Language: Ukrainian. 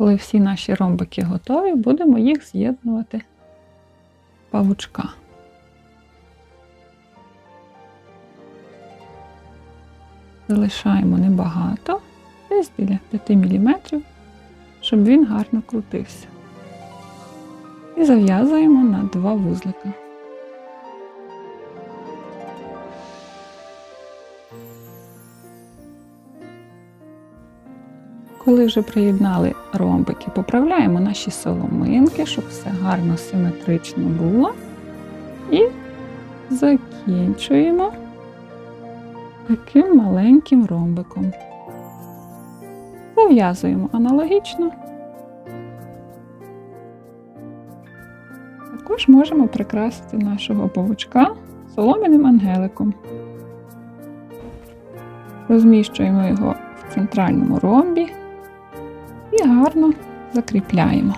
Коли всі наші ромбики готові, будемо їх з'єднувати павучка. Залишаємо небагато, десь біля 5 мм, щоб він гарно крутився. І зав'язуємо на два вузлика. Коли вже приєднали ромбики, поправляємо наші соломинки, щоб все гарно симетрично було. І закінчуємо таким маленьким ромбиком. Зав'язуємо аналогічно. Також можемо прикрасити нашого павучка солом'яним ангеликом. Розміщуємо його в центральному ромбі і гарно закріпляємо.